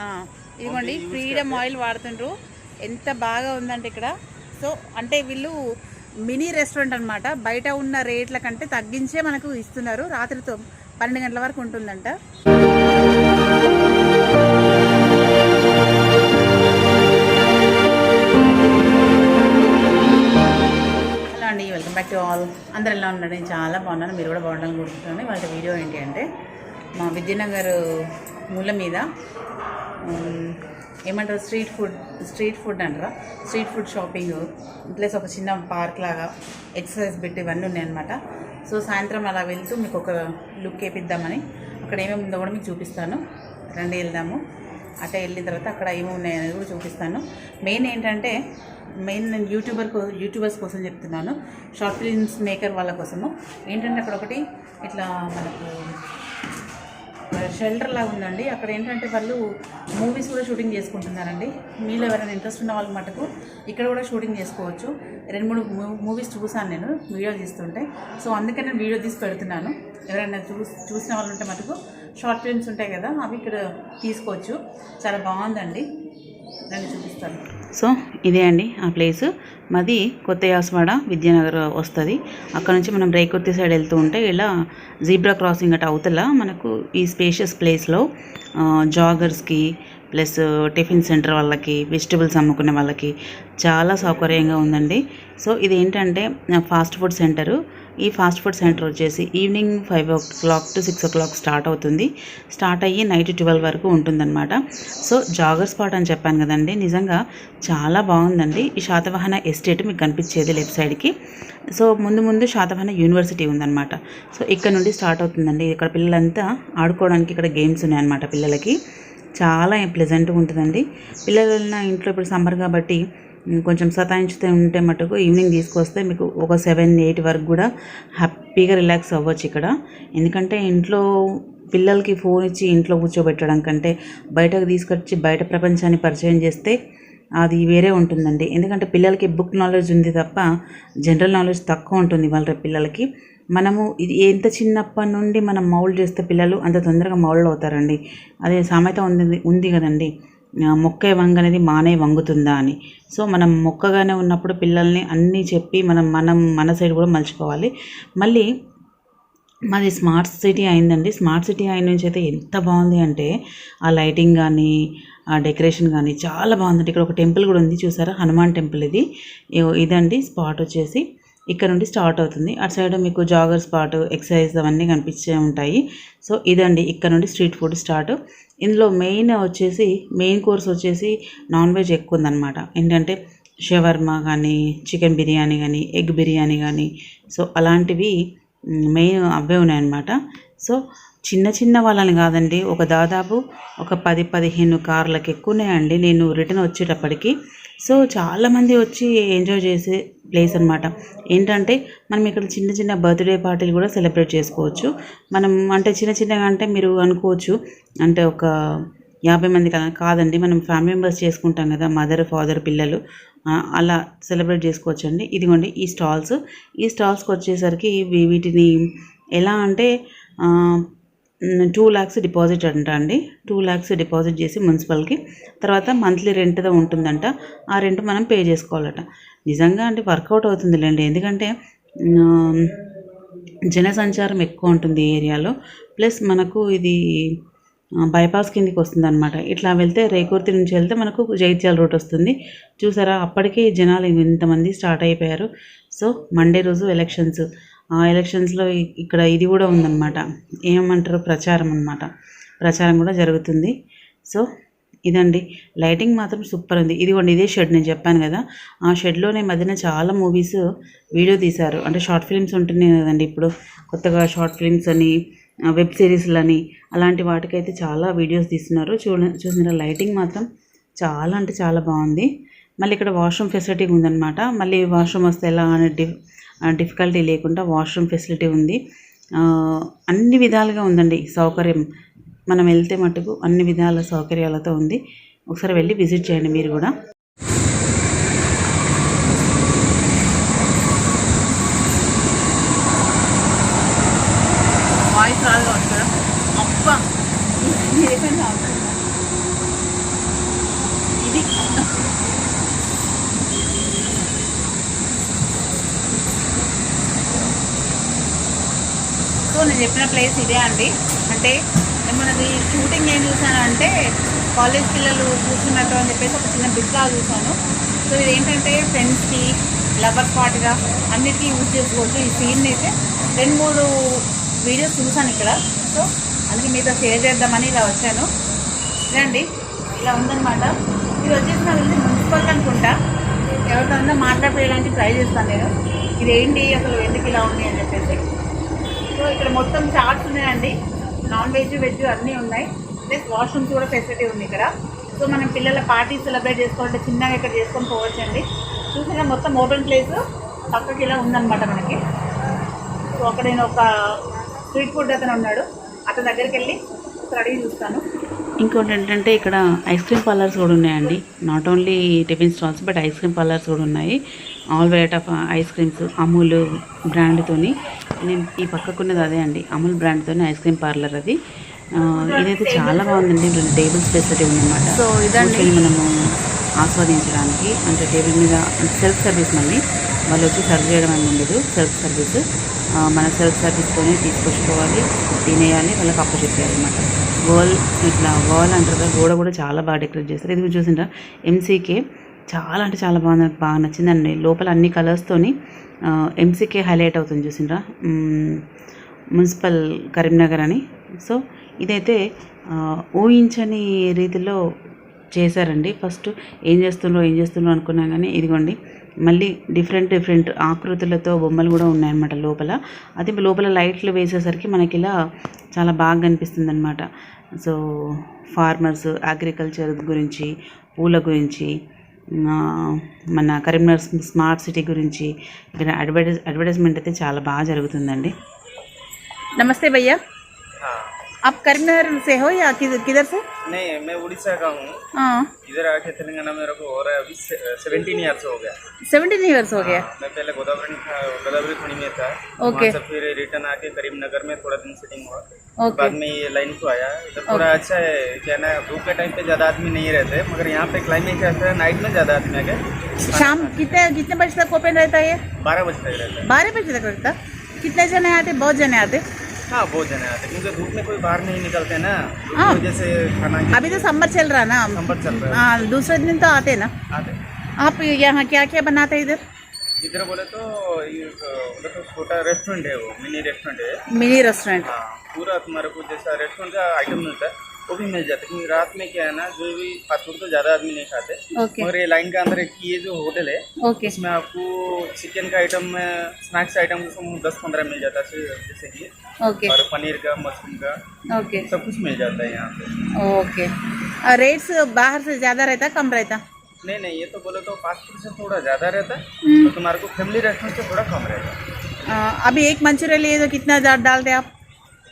ఆ, ఇదిగోండి freedom oil వాడుతుండ్రు. ఎంత బాగా ఉందంటే ఇక్కడ. సో అంటే వీళ్ళు మినీ రెస్టారెంట్ అన్నమాట. బయట ఉన్న రేట్ల కంటే తగ్గించే మనకు ఇస్తున్నారు. రాత్రితో పన్నెండు గంటల వరకు ఉంటుందంట. హలో అండి వెల్కమ్ బ్యాక్ టు ఆల్ అందరు ఎలా ఉన్నారు? నేను చాలా బాగున్నాను. మీరు కూడా బాగుండాలని కోరుకుంటున్నాను. వాళ్ళ వీడియో ఏంటి అంటే మా విద్యానగర్ మూల మీద ఏమంటారు స్ట్రీట్ ఫుడ్ స్ట్రీట్ ఫుడ్ అంటారా? స్ట్రీట్ ఫుడ్ షాపింగ్ ప్లస్ ఒక చిన్న పార్క్ లాగా ఎక్సర్సైజ్ బిట్ ఇవన్నీ ఉన్నాయన్నమాట. సో సాయంత్రం అలా వెళ్తూ మీకు ఒక లుక్ వేపిద్దామని అక్కడ ఏమేమి ఉందో కూడా మీకు చూపిస్తాను. రండి వెళ్దాము. అటే వెళ్ళిన తర్వాత అక్కడ ఏమేమి ఉన్నాయనేది కూడా చూపిస్తాను. మెయిన్ ఏంటంటే మెయిన్ నేను యూట్యూబర్ కో యూట్యూబర్స్ కోసం చెప్తున్నాను. షార్ట్ ఫిల్మ్స్ మేకర్ వాళ్ళ కోసము. ఏంటంటే అక్కడ ఒకటి ఇట్లా మనకు షెల్టర్ లాగా ఉందండి. అక్కడ ఏంటంటే వాళ్ళు మూవీస్ కూడా షూటింగ్ చేసుకుంటున్నారండి. మీలో ఎవరైనా ఇంట్రెస్ట్ ఉన్న వాళ్ళ మటుకు ఇక్కడ కూడా షూటింగ్ చేసుకోవచ్చు. రెండు మూడు మూవీస్ చూసాను నేను వీడియో తీస్తుంటే. సో అందుకే నేను వీడియో తీసి పెడుతున్నాను. ఎవరైనా చూ చూసిన వాళ్ళు ఉంటే మటుకు షార్ట్ ఫిల్మ్స్ ఉంటాయి కదా అవి ఇక్కడ తీసుకోవచ్చు. చాలా బాగుందండి. నేను చూపిస్తాను. సో ఇదే అండి ఆ ప్లేసు మాది కొత్త యాసవాడ విద్యానగర్ వస్తుంది. అక్కడ నుంచి మనం రేకుర్తి సైడ్ వెళ్తూ ఉంటే ఇలా జీబ్రా క్రాసింగ్ అటు అవతల మనకు ఈ స్పేషియస్ ప్లేస్లో జాగర్స్కి ప్లస్ టిఫిన్ సెంటర్ వాళ్ళకి వెజిటబుల్స్ అమ్ముకునే వాళ్ళకి చాలా సౌకర్యంగా ఉందండి. సో ఇది ఏంటంటే ఫాస్ట్ ఫుడ్ సెంటరు ఈ ఫాస్ట్ ఫుడ్ సెంటర్ వచ్చేసి evening five o'clock to six o'clock start అవుతుంది. స్టార్ట్ అయ్యి నైట్ ట్వెల్వ్ వరకు ఉంటుందన్నమాట. సో జాగర్ స్పాట్ అని చెప్పాను కదండి. నిజంగా చాలా బాగుందండి. ఈ శాతవాహన ఎస్టేట్ మీకు కనిపించేది లెఫ్ట్ సైడ్కి. సో ముందు ముందు శాతవాహన యూనివర్సిటీ ఉందన్నమాట. సో ఇక్కడ నుండి స్టార్ట్ అవుతుందండి. ఇక్కడ పిల్లలంతా ఆడుకోవడానికి ఇక్కడ గేమ్స్ ఉన్నాయన్నమాట పిల్లలకి. చాలా ప్లెజెంట్గా ఉంటుందండి. పిల్లలు వెళ్ళిన ఇంట్లో ఇప్పుడు సమ్మర్ కాబట్టి కొంచెం సతాయించుతూ ఉంటే మటుకు ఈవినింగ్ తీసుకొస్తే మీకు ఒక సెవెన్ ఎయిట్ వరకు కూడా హ్యాపీగా రిలాక్స్ అవ్వచ్చు ఇక్కడ. ఎందుకంటే ఇంట్లో పిల్లలకి ఫోన్ ఇచ్చి ఇంట్లో కూర్చోబెట్టడం కంటే బయటకు తీసుకొచ్చి బయట ప్రపంచాన్ని పరిచయం చేస్తే అది వేరే ఉంటుందండి. ఎందుకంటే పిల్లలకి బుక్ నాలెడ్జ్ ఉంది తప్ప జనరల్ నాలెడ్జ్ తక్కువ ఉంటుంది వాళ్ళ పిల్లలకి. మనము ఇది ఎంత చిన్నప్పటి నుండి మనం మౌల్డ్ చేస్తే పిల్లలు అంత తొందరగా మౌల్డ్ అవుతారండి. అదే సామెత ఉంది ఉంది కదండి. మొక్క వంగనేది మానే వంగుతుందా అని. సో మనం మొక్కగానే ఉన్నప్పుడు పిల్లల్ని అన్నీ చెప్పి మనం మనం మన సైడ్ కూడా మలుచుకోవాలి. మళ్ళీ మాది స్మార్ట్ సిటీ అయిందండి. స్మార్ట్ సిటీ అయిన నుంచి అయితే ఎంత బాగుంది అంటే ఆ లైటింగ్ కానీ ఆ డెకరేషన్ కానీ చాలా బాగుందండి. ఇక్కడ ఒక టెంపుల్ కూడా ఉంది చూసారా? హనుమాన్ టెంపుల్ ఇది. ఇదండి స్పాట్ వచ్చేసి. ఇక్కడ నుండి స్టార్ట్ అవుతుంది. అటు సైడ్ మీకు జాగర్ స్పాట్ ఎక్సర్సైజ్ అవన్నీ కనిపించే ఉంటాయి. సో ఇదండి ఇక్కడ నుండి స్ట్రీట్ ఫుడ్ స్టార్ట్. ఇందులో మెయిన్ వచ్చేసి మెయిన్ కోర్స్ వచ్చేసి నాన్ వెజ్ ఎక్కువ ఉందన్నమాట. ఏంటంటే షవర్మా కానీ చికెన్ బిర్యానీ కానీ ఎగ్ బిర్యానీ కానీ సో అలాంటివి మెయిన్ అవే ఉన్నాయన్నమాట. సో చిన్న చిన్న వాళ్ళని కాదండి. ఒక దాదాపు ఒక పది పదిహేను కార్లకు ఎక్కువనే నేను రిటర్న్ వచ్చేటప్పటికి. సో చాలామంది వచ్చి ఎంజాయ్ చేసే ప్లేస్ అనమాట ఏంటంటే మనం ఇక్కడ చిన్న చిన్న బర్త్డే పార్టీలు కూడా సెలబ్రేట్ చేసుకోవచ్చు. మనం అంటే చిన్న చిన్నగా అంటే మీరు అనుకోవచ్చు. అంటే ఒక యాభై మంది కదా కాదండి. మనం ఫ్యామిలీ మెంబర్స్ చేసుకుంటాం కదా మదర్ ఫాదర్ పిల్లలు. అలా సెలబ్రేట్ చేసుకోవచ్చండి. ఇదిగోండి ఈ స్టాల్స్. ఈ స్టాల్స్కి వచ్చేసరికి వీటిని ఎలా అంటే టూ ల్యాక్స్ డిపాజిట్ అంట అండి. టూ ల్యాక్స్ డిపాజిట్ చేసి మున్సిపల్కి. తర్వాత మంత్లీ రెంట్గా ఉంటుందంట. ఆ రెంట్ మనం పే చేసుకోవాలట. నిజంగా అంటే వర్కౌట్ అవుతుందిలేండి. ఎందుకంటే జనసంచారం ఎక్కువ ఉంటుంది ఈ ఏరియాలో. ప్లస్ మనకు ఇది బైపాస్ కిందికి వస్తుంది అనమాట ఇట్లా వెళ్తే రేకుర్తి నుంచి వెళ్తే మనకు జైత్యాల రూట్ వస్తుంది. చూసారా అప్పటికే జనాలు ఇంతమంది స్టార్ట్ అయిపోయారు. సో మండే రోజు ఎలక్షన్స్. ఎలక్షన్స్లో ఇక్కడ ఇది కూడా ఉందన్నమాట. ఏమంటారు ప్రచారం అనమాట ప్రచారం కూడా జరుగుతుంది. సో ఇదండి. లైటింగ్ మాత్రం సూపర్ ఉంది. ఇదిగోండి ఇదే షెడ్ నేను చెప్పాను కదా. ఆ షెడ్లోనే మధ్యన చాలా మూవీస్ వీడియో తీశారు. అంటే షార్ట్ ఫిల్మ్స్ ఉంటున్నాయి కదండి ఇప్పుడు. కొత్తగా షార్ట్ ఫిల్మ్స్ అని వెబ్ సిరీస్లని అలాంటి వాటికైతే చాలా వీడియోస్ తీస్తున్నారు. చూడ చూసిన లైటింగ్ మాత్రం చాలా అంటే చాలా బాగుంది. మళ్ళీ ఇక్కడ వాష్రూమ్ ఫెసిలిటీ ఉందన్నమాట. మళ్ళీ వాష్రూమ్ వస్తే ఎలా అనే డిఫికల్టీ లేకుండా వాష్రూమ్ ఫెసిలిటీ ఉంది. అన్ని విధాలుగా ఉందండి సౌకర్యం. మనం వెళ్తే మటుకు అన్ని విధాల సౌకర్యాలతో ఉంది. ఒకసారి వెళ్ళి విజిట్ చేయండి మీరు కూడా వాయిస్ రాదు కావచ్చు కదా అబ్బా నేను చెప్పిన ప్లేస్ ఇదే అండి. అంటే మనది షూటింగ్ ఏం చూసానంటే కాలేజ్ పిల్లలు కూర్చున్నట్టు అని చెప్పేసి ఒక చిన్న బిట్ లాగా చూసాను సో ఇది ఏంటంటే ఫ్రెండ్స్కి లవర్స్ పార్టీగా అన్నిటికీ యూజ్ చేసుకోవచ్చు. ఈ సీన్ అయితే రెండు మూడు వీడియోస్ చూసాను ఇక్కడ. సో అందుకే మీతో షేర్ చేద్దామని ఇలా వచ్చాను. రండి. ఇలా ఉందనమాట ఇది వచ్చేసి నాకు తెలిసి మున్సిపల్ అనుకుంటా. ఎవరితో మాట్లాడడానికి ట్రై చేస్తాను నేను. ఇది ఏంటి అసలు ఎందుకు ఇలా ఉంది అని చెప్పేసి. సో ఇక్కడ మొత్తం చార్ట్స్ ఉన్నాయండి. నాన్ వెజ్ వెజ్ అన్నీ ఉన్నాయి. ప్లస్ వాష్రూమ్స్ కూడా ఫెసిలిటీ ఉంది ఇక్కడ. సో మనం పిల్లల పార్టీ సెలబ్రేట్ చేసుకోవాలంటే చిన్నగా ఇక్కడ చేసుకొని పోవచ్చు అండి చూసినా మొత్తం ఓపెన్ ప్లేస్ పక్కకి ఇలా ఉందన్నమాట మనకి. సో అక్కడ నేను ఒక స్ట్రీట్ ఫుడ్ అతను ఉన్నాడు. అతని దగ్గరికి వెళ్ళి ఒకసారి అడిగి చూస్తాను. ఇంకోటి ఏంటంటే ఇక్కడ ఐస్ క్రీమ్ పార్లర్స్ కూడా ఉన్నాయండి. Not only tiffin stalls but ice cream parlours కూడా ఉన్నాయి. All variety of ice creams Amul బ్రాండ్తోని నేను ఈ పక్కకున్నది అదే అండి. అమూల్ బ్రాండ్తోని ఐస్ క్రీమ్ పార్లర్ అది. ఇదైతే చాలా బాగుందండి. రెండు టేబుల్స్ ఫెసిలిటీ ఉందన్నమాట. సో ఇదండి. కూర్చొని మనము ఆస్వాదించడానికి అంటే టేబుల్ మీద సెల్ఫ్ సర్వీస్ మళ్ళీ వాళ్ళు వచ్చి సర్వ్ చేయడం అని ఉండదు. సెల్ఫ్ సర్వీస్ మన సెల్ఫ్ సర్వీస్తోనే తీసుకొచ్చుకోవాలి తినేయాలి వాళ్ళకి అప్పు చెప్పాలి అనమాట వాల్ ఇట్లా వాల్ అంటారు కదా గోడ కూడా చాలా బాగా డెకరేట్ చేస్తారు. ఇది చూసిండ్రా? ఎంసీకే చాలా అంటే చాలా బాగా బాగా నచ్చిందండి. లోపల అన్ని కలర్స్తోని ఎంసీకే హైలైట్ అవుతుంది చూసిండ్రా. మున్సిపల్ కరీంనగర్ అని. సో ఇదైతే ఊహించని రీతిలో చేశారండి. ఫస్ట్ ఏం చేస్తుండ్రో ఏం చేస్తుండ్రో అనుకున్నా కానీ ఇదిగోండి. మళ్ళీ డిఫరెంట్ డిఫరెంట్ ఆకృతులతో బొమ్మలు కూడా ఉన్నాయన్నమాట లోపల. అది లోపల లైట్లు వేసేసరికి మనకి ఇలా చాలా బాగా కనిపిస్తుంది అనమాట సో ఫార్మర్స్ అగ్రికల్చర్ గురించి పూల గురించి మన కరీంనగర్ స్మార్ట్ సిటీ గురించి ఇక్కడ అడ్వర్టైజ్ అడ్వర్టైజ్మెంట్ అయితే చాలా బాగా జరుగుతుందండి. నమస్తే భయ్యా. हाँ आप करीमनगर से हो या किधर किधर से? नहीं मैं उड़ीसा का हूँ। हाँ। इधर आके तेलंगाना मेरे को हो रहा है अभी सेवेंटीन ईयर्स हो गया। सेवेंटीन ईयर्स हो गया? हाँ, मैं पहले गोदावरी गोदावरी खड़ी में था। ओके। वहाँ से फिर रिटर्न आके करीमनगर में थोड़ा दिन सेटिंग हुआ। ओके बाद में ये लाइन को आया। इधर थोड़ा अच्छा है क्या ना धूप के टाइम पे ज़्यादा आदमी नहीं रहते मगर यहाँ पे क्लाइमेट ऐसा है नाइट में ज़्यादा आदमी आ गए शाम कितने कितने बजे तक ओपन रहता है ये? बारह बजे तक रहता है। बारह बजे तक रहता कितने जने आते? बहुत जने आते। हाँ बहुत जने आते क्योंकि धूप में कोई बाहर नहीं निकलते ना हाँ। जैसे खाना अभी तो समर चल रहा ना। संपर्क चल रहा है। दूसरे दिन तो आते ना। आते आप यहाँ क्या क्या बनाते हैं इधर? इधर बोले तो बोले तो छोटा रेस्टोरेंट है वो मिनी रेस्टोरेंट है। Mini restaurant. हाँ पूरा तुम्हारे को जैसा रेस्टोरेंट का आइटम मिलता है। वो भी मिल जाता है। क्योंकि रात में क्या है ना जो भी फास्ट फ़ूड तो ज़्यादा आदमी नहीं खाते। मगर ये लाइन के अंदर एक ये जो होटल है ओके इसमें आपको चिकन का आइटम स्नैक्स आइटम दस पंद्रह मिल जाता है जैसे कि ओके और पनीर का मशरूम का ओके सब कुछ मिल जाता है यहाँ पे। ओके रेट्स बाहर से ज़्यादा रहता कम रहता? नहीं नहीं ये तो बोले तो फास्ट फ़ूड से थोड़ा ज़्यादा रहता है हम्म। तो तुम्हारे को फैमिली रेस्टोरेंट से थोड़ा कम रहता अभी एक मंचूरियन लिए तो कितना डालते आप?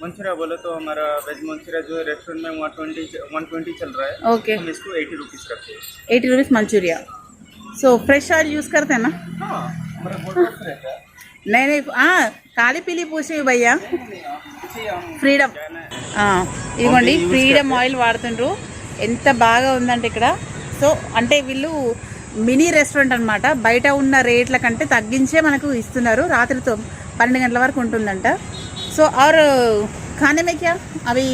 मंचूरिया बोले तो हमारा वेज मंचूरिया जो है रेस्टोरेंट में वन ट्वेंटी वन ट्वेंटी चल रहा है ओके हम इसको एटी रुपीज़ करते हैं eighty rupees Manchurian so fresh oil use करते हैं ना हाँ हमारा बोर्ड रहता है नहीं नहीं हाँ కాళీ పిల్లి పూసి భయ్యా इसी हम ఫ్రీడమ్ क्या है ना ఆ, ఇదిగోండి ఫ్రీడమ్ ఆయిల్ వాడుతుండ్రు ఎంత బాగా ఉందంటే ఇక్కడ సో అంటే వీళ్ళు మినీ రెస్టారెంట్ అన్నమాట బయట ఉన్న రేట్ల కంటే తగ్గించే మనకు ఇస్తున్నారు రాత్రితో పన్నెండు గంటల వరకు ఉంటుందంట సో और खाने में क्या? अभी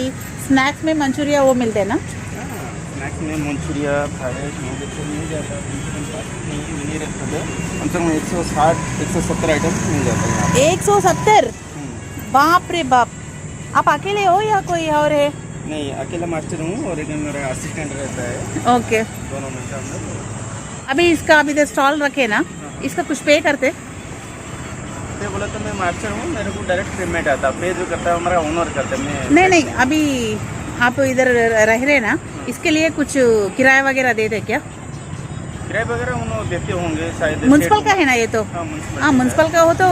स्नैक्स में मंचूरिया वो मिलते हैं ना? स्नैक्स में मंचूरिया मिल जाता है। है कम से कम एक सौ साठ एक सौ सत्तर आइटम मिल जाता है एक सौ सत्तर? बाप रे बाप। आप अकेले हो या कोई और है? नहीं अकेला मास्टर हूँ और एक मेरा असिस्टेंट रहता है। ओके दोनों में से अभी इसका अभी स्टॉल रखे ना? इसका कुछ पे करते? तो बोला तो मैं मास्टर हूँ मेरे को डायरेक्ट पेमेंट आता पे जो करता है हमारा ओनर करता है मैं नहीं नहीं अभी आप इधर रह रहे ना इसके लिए कुछ किराया वगैरह देते क्या? किराए वगैरह उन्होंने देते होंगे शायद म्यूनसिपल का है ना ये तो? हाँ म्यूनसिपल हाँ का हो। तो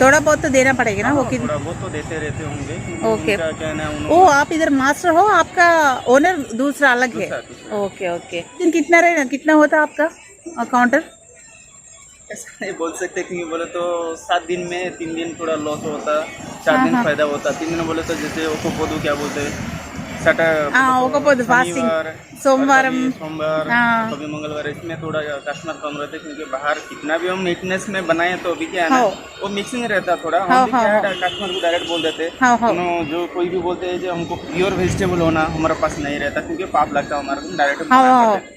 थोड़ा बहुत तो देना पड़ेगा ना वो कि थोड़ा बहुत तो देते रहते होंगे ओके। है ओ आप इधर मास्टर हो आपका ओनर दूसरा अलग है। Okay okay. कितना रहे कितना होता आपका काउंटर ऐसा नहीं बोल सकते क्योंकि बोले तो सात दिन में तीन दिन थोड़ा लॉस होता चार हाँ, दिन हाँ। फ़ायदा होता। तीन दिन बोले तो जैसे ओकोपोदु क्या बोलते हाँ, सोमवार हम्म। कभी मंगलवार इसमें थोड़ा कस्टमर कम रहते क्योंकि बाहर कितना भी हम नीटनेस में बनाए तो अभी क्या है ना वो मिक्सिंग रहता थोड़ा। हम कस्टमर को डायरेक्ट बोल देते जो कोई भी बोलते हैं जो हमको प्योर वेजिटेबल होना हमारे पास नहीं रहता क्योंकि पाप लगता है हमारा डायरेक्ट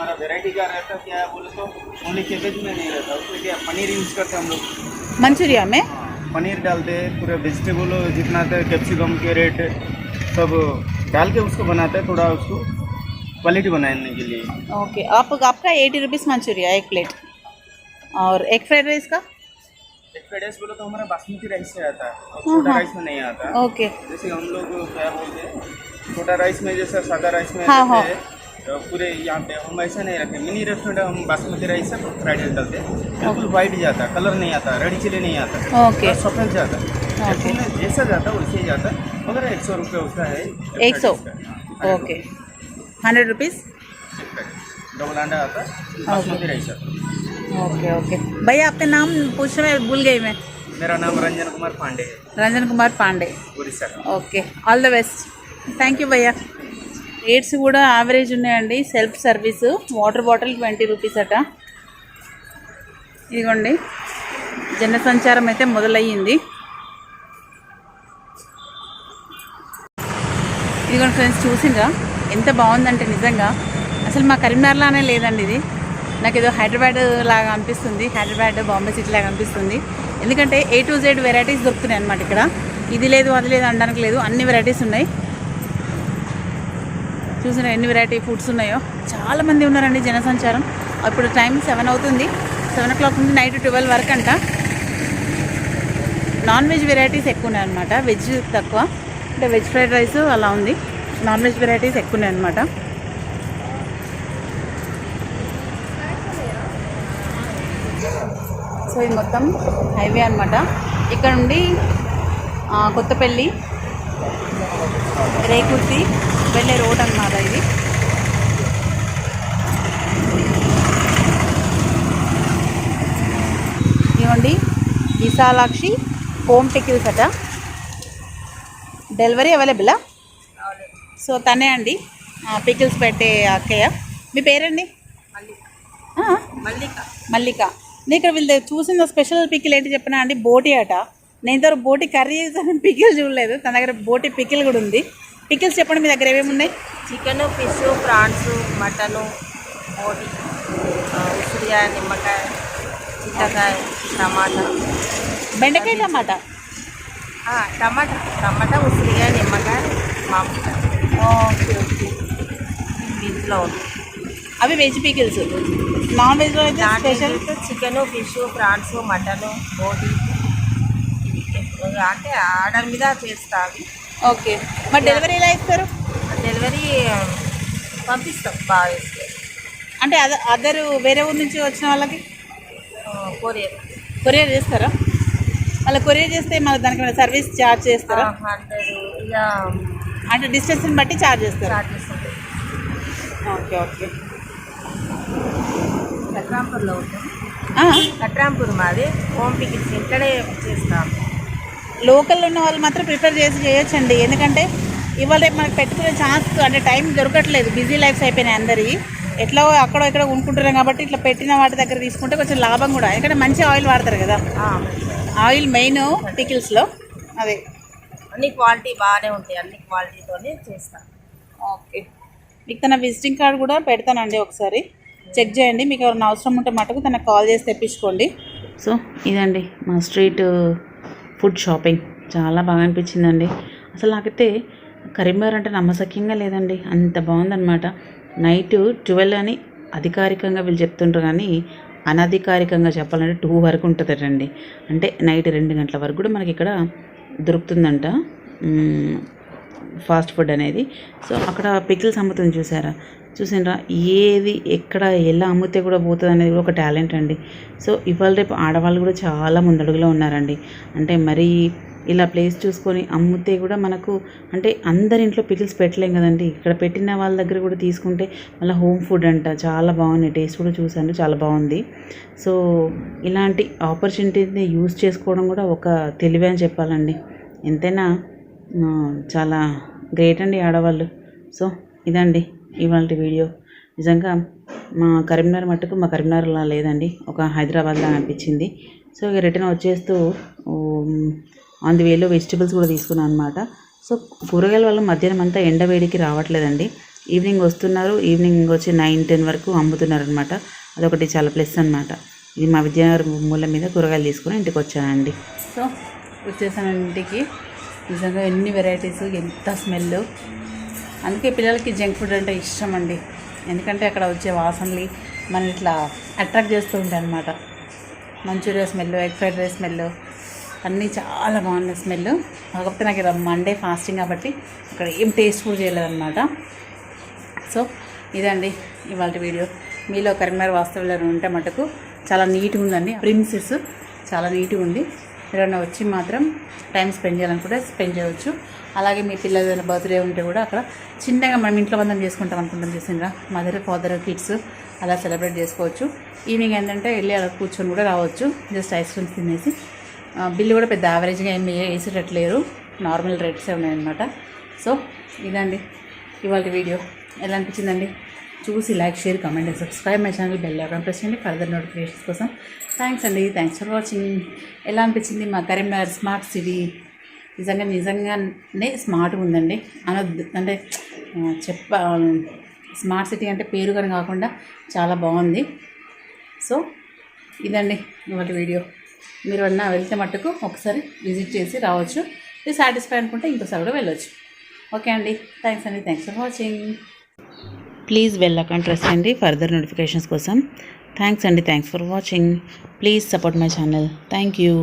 हमारा वेराइटी क्या रहता है क्या बोले तो ओनली केबेज में नहीं रहता उसमें क्या पनीर यूज़ करते हम लोग। मंचूरिया में? हाँ, पनीर डालते हैं पूरे वेजिटेबल जितना था कैप्सिकम के रेट सब डाल के उसको बनाते हैं थोड़ा उसको क्वालिटी बनाने के लिए। ओके आप आपका एटी रुपीज़ मंचूरिया एक प्लेट और एक फ्राइड राइस का? एक फ्राइड राइस बोलो तो हमारा बासमती राइस से आता है और हाँ, छोटा हाँ। राइस में नहीं आता। ओके जैसे हम लोग क्या बोलते हैं छोटा राइस में जैसे सादा राइस में हाँ, हाँ। तो पूरे यहाँ पे हम ऐसा नहीं रखे। मिनी रेस्टोरेंट हम बासमती राइस से फ्राइड राइस डालते हैं। बिल्कुल वाइट जाता कलर नहीं आता रेड चिली नहीं आता। ओके सफ़ेद जाता। जैसा जाता वैसे ही जाता। मगर एक सौ रुपये उसका है एक सौ? ओके हंड्रेड रुपीज़ डबल अंडा आता बासमती राइस ओके ओके भैया आपके नाम पूछ रहे भूल गई मैं। मेरा नाम रंजन कुमार पांडे है। Ranjan Kumar Pandey. Okay all the best thank you भैया। రేట్స్ కూడా యావరేజ్ ఉన్నాయండి. Self service water bottle twenty rupees అట. ఇదిగోండి. జన సంచారం అయితే మొదలయ్యింది. ఇదిగోండి ఫ్రెండ్స్ చూసిండ్రా? ఎంత బాగుందంటే నిజంగా. అసలు మా కరీంనగర్లానే లేదండి ఇది. నాకు ఏదో హైదరాబాద్ లాగా అనిపిస్తుంది. హైదరాబాద్ బాంబే సిటీ లాగా అనిపిస్తుంది. ఎందుకంటే ఏ టు జెడ్ వెరైటీస్ దొరుకుతున్నాయి అనమాట ఇక్కడ. ఇది లేదు అది లేదు అనడానికి లేదు. అన్ని వెరైటీస్ ఉన్నాయి. చూసిన ఎన్ని వెరైటీ ఫుడ్స్ ఉన్నాయో. చాలామంది ఉన్నారండి జనసంచారం. ఇప్పుడు టైం సెవెన్ అవుతుంది. సెవెన్ ఓ క్లాక్ నుండి నైట్ ట్వెల్వ్ వరకు అంట. నాన్ వెజ్ వెరైటీస్ ఎక్కువ ఉన్నాయి అనమాట వెజ్ తక్కువ. అంటే వెజ్ ఫ్రైడ్ రైస్ అలా ఉంది. నాన్ వెజ్ వెరైటీస్ ఎక్కువ ఉన్నాయి అనమాట సో ఇది మొత్తం హైవే అనమాట ఇక్కడ నుండి కొత్తపల్లి రేకుర్తి వెళ్ళే రోడ్ అన్నమాట ఇది. ఇవ్వండి విశాలాక్షి హోమ్ పికిల్స్ అట. డెలివరీ అవైలబులా? సో తనే అండి పికిల్స్ పెట్టే అక్కయ్య. మీ పేరండి? మల్లిక మల్లిక. నేను ఇక్కడ వీళ్ళు చూసిన స్పెషల్ పికిల్ ఏంటి చెప్పినా అండి? బోటి అట. నేను ఇంతవరకు బోటి కర్రీ చేసాను పికిల్ చూడలేదు. తన దగ్గర బోటి పికిల్ కూడా ఉంది. పికిల్స్ చెప్పండి మీ దగ్గర ఏమేమి ఉన్నాయి చికెను ఫిష్ ప్రాన్స్ మటను ఆ, ఉసిరికాయ నిమ్మకాయ చింతకాయ టమాటా. బెండకాయ టమాటా? టమాటా. టమాటా ఉసిరికాయ నిమ్మకాయ మామిడికాయ. Okay okay. అవి వెజ్ పికిల్స్. నాన్ వెజ్లో అయితే special? Chicken fish prawns mutton ఎక్కువగా అంటే ఆర్డర్ మీద చేస్తా అవి. ఓకే. మరి డెలివరీ ఎలా ఇస్తారు? డెలివరీ పంపిస్తాం బాగా. అంటే అద అదర్ వేరే ఊరు నుంచి వచ్చిన వాళ్ళకి? కొరియర్. కొరియర్ చేస్తారా? మళ్ళీ కొరియర్ చేస్తే మళ్ళీ దానికి సర్వీస్ ఛార్జ్ చేస్తారా? ఇక అంటే డిస్టెన్స్ని బట్టి ఛార్జ్ చేస్తారా? Okay okay. కట్రాంపూర్లో ఉంటాం. కట్రాంపూర్ మాది. హోమ్ పికిల్స్ ఇక్కడే చేస్తాం. లోకల్లో ఉన్న వాళ్ళు మాత్రం ప్రిపేర్ చేసి చేయొచ్చండి. ఎందుకంటే ఇవాళ రేపు మనకు పెట్టుకునే ఛాన్స్ అంటే టైం దొరకట్లేదు. బిజీ లైఫ్స్ అయిపోయినాయి అందరివి ఎట్లా అక్కడ ఇక్కడ కొనుక్కుంటున్నాం కాబట్టి ఇట్లా పెట్టిన వాటి దగ్గర తీసుకుంటే కొంచెం లాభం కూడా. ఎందుకంటే మంచి ఆయిల్ వాడతారు కదా. ఆయిల్ మెయిన్ పికిల్స్లో. అదే. అన్ని క్వాలిటీ బాగానే ఉంటాయి. అన్ని క్వాలిటీతోనే చేస్తాం. ఓకే. మీకు తన విజిటింగ్ కార్డ్ కూడా పెడతానండి ఒకసారి. చెక్ చేయండి. మీకు ఎవరైనా అవసరం ఉంటే మటుకు తనకు కాల్ చేసి తెప్పించుకోండి. సో ఇదండి మా స్ట్రీట్ ఫుడ్ షాపింగ్. చాలా బాగా అనిపించిందండి. అసలు నాకైతే కరీంనగర్ అంటే నమ్మసక్యంగా లేదండి. అంత బాగుందన్నమాట. నైట్ ట్వెల్వ్ అని అధికారికంగా వీళ్ళు చెప్తుంటారు కానీ అనధికారికంగా చెప్పాలంటే టూ వరకు ఉంటుందటండి. అంటే నైట్ రెండు గంటల వరకు కూడా మనకి ఇక్కడ దొరుకుతుందంట. ఫాస్ట్ ఫుడ్ అనేది. సో అక్కడ పికిల్స్ అమ్ముతుంది చూసారా? చూసినరా? ఏది ఎక్కడ ఎలా అమ్మితే కూడా పోతుంది అనేది కూడా ఒక టాలెంట్ అండి. సో ఇవాళ రేపు ఆడవాళ్ళు కూడా చాలా ముందడుగులో ఉన్నారండి. అంటే మరీ ఇలా ప్లేస్ చూసుకొని అమ్మితే కూడా మనకు అంటే అందరి ఇంట్లో పికిల్స్ పెట్టలేం కదండి. ఇక్కడ పెట్టిన వాళ్ళ దగ్గర కూడా తీసుకుంటే మళ్ళీ హోమ్ ఫుడ్ అంట. చాలా బాగుంది టేస్ట్ కూడా చూసాను. చాలా బాగుంది. సో ఇలాంటి ఆపర్చునిటీని యూస్ చేసుకోవడం కూడా ఒక తెలివి అని చెప్పాలండి. ఎంతైనా చాలా గ్రేట్ అండి ఆడవాళ్ళు. సో ఇదండి. ఇవాళ వీడియో. నిజంగా మా కరీంనగర్ మట్టుకు మా కరీంనగర్లా లేదండి. ఒక హైదరాబాద్లా అనిపించింది. సో ఇక రిటర్న్ వచ్చేస్తూ ఆన్ ది వేలో వెజిటబుల్స్ కూడా తీసుకున్నాను అనమాట సో కూరగాయల వల్ల మధ్యాహ్నం అంతా ఎండ వేడికి రావట్లేదండి. ఈవినింగ్ వస్తున్నారు. ఈవినింగ్ వచ్చి నైన్ టెన్ వరకు అమ్ముతున్నారు అనమాట అదొకటి చాలా ప్లస్ అనమాట ఇది మా విద్యానగర్ మూల మీద కూరగాయలు తీసుకుని ఇంటికి వచ్చానండి. సో వచ్చేసాను ఇంటికి. నిజంగా ఎన్ని వెరైటీస్ ఎంత స్మెల్ అందుకే పిల్లలకి జంక్ ఫుడ్ అంటే ఇష్టం అండి. ఎందుకంటే అక్కడ వచ్చే వాసనలు మనం ఇట్లా అట్రాక్ట్ చేస్తూ ఉంటాయి అనమాట manchuria smell egg fried rice smell అన్నీ చాలా బాగున్నాయి స్మెల్. కాకపోతే నాకు ఇక్కడ మండే ఫాస్టింగ్ కాబట్టి అక్కడ ఏం టేస్ట్ కూడా చేయలేదన్నమాట. సో ఇదండి ఇవాళ వీడియో. మీలో కరీంనగర్ వాస్తవ్యంలో ఉంటే మటుకు చాలా నీట్గా ఉందండి. ప్రిన్సెస్ చాలా నీట్గా ఉంది. ఎవరైనా వచ్చి మాత్రం టైం స్పెండ్ చేయాలనుకుంటే స్పెండ్ చేయవచ్చు. అలాగే మీ పిల్లలు ఏదైనా బర్త్డే ఉంటే కూడా అక్కడ చిన్నగా మనం ఇంట్లో బంధం చేసుకుంటాం అనుకుంటాం చేసిండ్రా? మదర్ ఫాదర్ కిడ్స్ అలా సెలబ్రేట్ చేసుకోవచ్చు. ఈవినింగ్ ఏంటంటే వెళ్ళి అలా కూర్చొని కూడా రావచ్చు. జస్ట్ ఐస్ క్రీమ్స్ తినేసి. బిల్లు కూడా పెద్ద యావరేజ్గా ఏమి వేసేటట్లేరు. నార్మల్ రేట్సే ఉన్నాయన్నమాట. సో ఇదండి ఇవాళ వీడియో. ఎలా అనిపించిందండి? చూసి like share comment and subscribe my channel bell icon press చేయండి. ఫర్దర్ నోటిఫికేషన్స్ కోసం థ్యాంక్స్ అండి. Thanks for watching. ఎలా అనిపించింది మా కరీంనగర్ స్మార్ట్ సిటీ? నిజంగా నిజంగానే స్మార్ట్గా ఉందండి. అనొద్దు అంటే చెప్ప స్మార్ట్ సిటీ అంటే పేరు కానీ కాకుండా చాలా బాగుంది. సో ఇదండి ఇవాళ వీడియో. మీరు అన్నా వెళ్తే మట్టుకు ఒకసారి విజిట్ చేసి రావచ్చు. ఇది సాటిస్ఫై అనుకుంటే ఇంకోసారి కూడా వెళ్ళొచ్చు. ఓకే అండి. థ్యాంక్స్ అండి. Thanks for watching. Please bell account అండి ఫర్దర్ నోటిఫికేషన్స్ కోసం. థ్యాంక్స్ అండి. Thanks for watching please support my channel thank you